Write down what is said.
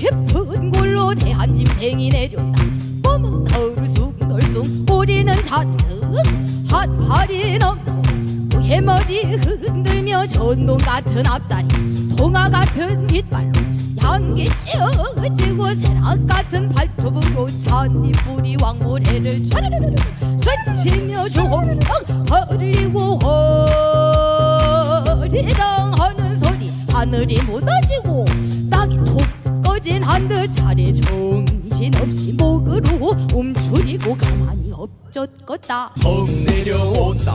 깊은 골로 대한 짐승이 내렸다. 몸은 덜숭덜숭 우리는 잔뜩 한 팔이 넘고 해머리 흔들며 전동 같은 앞다리 통화 같은 뒷발로 양기 찌어지고 세락 같은 발톱으로 잔디뿌리 왕모래를 촤르르르 던치며 조홍 하늘이 무너지고 땅이 톡 꺼진 한듯 차례 정신없이 목으로 움츠리고 가만히 내려온다. 범 내려온다